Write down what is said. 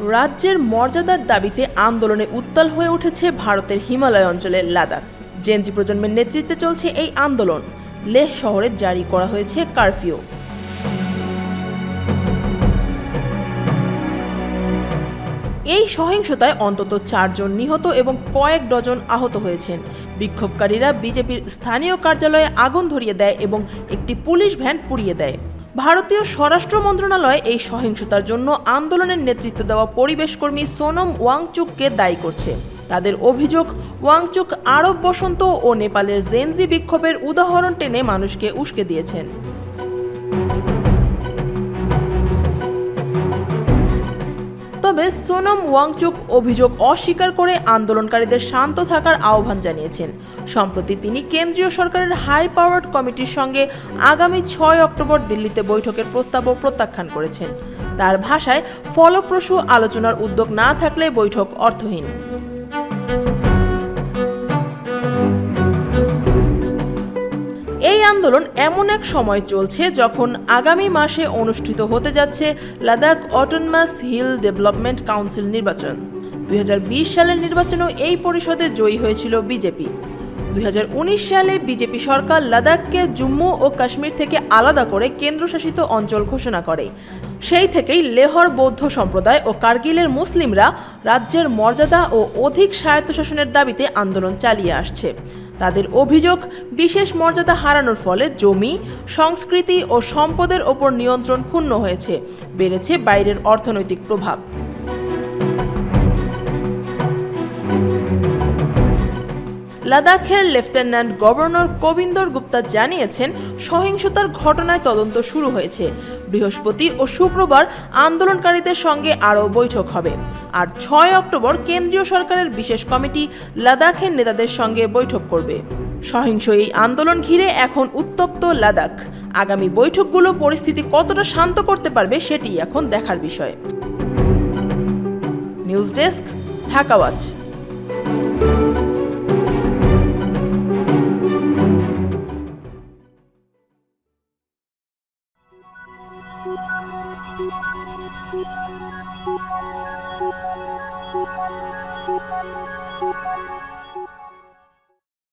রাজ্যের মর্যাদার দাবিতে আন্দোলনে উত্তাল হয়ে উঠেছে ভারতের হিমালয় অঞ্চলের লাদাখ। জেনজি প্রজন্মের নেতৃত্বে চলছে এই আন্দোলন। লেহ শহরে জারি করা হয়েছে কারফিউ। এই সহিংসতায় অন্তত চারজন নিহত এবং কয়েক ডজন আহত হয়েছেন। বিক্ষোভকারীরা বিজেপির স্থানীয় কার্যালয়ে আগুন ধরিয়ে দেয় এবং একটি পুলিশ ভ্যান পুড়িয়ে দেয়। ভারতীয় স্বরাষ্ট্র মন্ত্রণালয় এই সহিংসতার জন্য আন্দোলনের নেতৃত্ব দেওয়া পরিবেশকর্মী সোনম ওয়াংচুককে দায়ী করছে। তাদের অভিযোগ, ওয়াংচুক আরব বসন্ত ও নেপালের জেনজি বিক্ষোভের উদাহরণ টেনে মানুষকে উস্কে দিয়েছেন। সোনম ওয়াংচুক অভিযোগ অস্বীকার করে আন্দোলনকারীদের শান্ত থাকার আহ্বান জানিয়েছেন। সম্প্রতি তিনি কেন্দ্রীয় সরকারের হাই পাওয়ার্ড কমিটির সঙ্গে আগামী ছয় অক্টোবর দিল্লিতে বৈঠকের প্রস্তাবও প্রত্যাখ্যান করেছেন। তার ভাষায় ফলপ্রসূ আলোচনার উদ্যোগ না থাকলে বৈঠক অর্থহীন। আন্দোলন এমন এক সময় চলছে যখন আগামী মাসে অনুষ্ঠিত হতে যাচ্ছে Ladakh autonomous hill development council নির্বাচন। দুই সালের নির্বাচনেও এই পরিষদে জয়ী হয়েছিল বিজেপি। দুই হাজার উনিশ সালে বিজেপি সরকার লাদাখকে জম্মু ও কাশ্মীর থেকে আলাদা করে কেন্দ্রশাসিত অঞ্চল ঘোষণা করে। সেই থেকেই লেহর বৌদ্ধ সম্প্রদায় ও কার্গিলের মুসলিমরা রাজ্যের মর্যাদা ও অধিক স্বায়ত্তশাসনের দাবিতে আন্দোলন চালিয়ে আসছে। তাদের অভিযোগ, বিশেষ মর্যাদা হারানোর ফলে জমি, সংস্কৃতি ও সম্পদের ওপর নিয়ন্ত্রণ ক্ষুণ্ণ হয়েছে, বেড়েছে বাইরের অর্থনৈতিক প্রভাব। লাদাখের লেফটেন্যান্ট গভর্নর কবিন্দর গুপ্তা জানিয়েছেন, সহিংসতার ঘটনায় তদন্ত শুরু হয়েছে। বৃহস্পতি ও শুক্রবার আন্দোলনকারীদের সঙ্গে আরও বৈঠক হবে। আর ছয় অক্টোবর কেন্দ্রীয় সরকারের বিশেষ কমিটি লাদাখের নেতাদের সঙ্গে বৈঠক করবে। সহিংস এই আন্দোলন ঘিরে এখন উত্তপ্ত লাদাখ। আগামী বৈঠকগুলো পরিস্থিতি কতটা শান্ত করতে পারবে সেটি এখন দেখার বিষয়। News desk, Dhaka Thank you.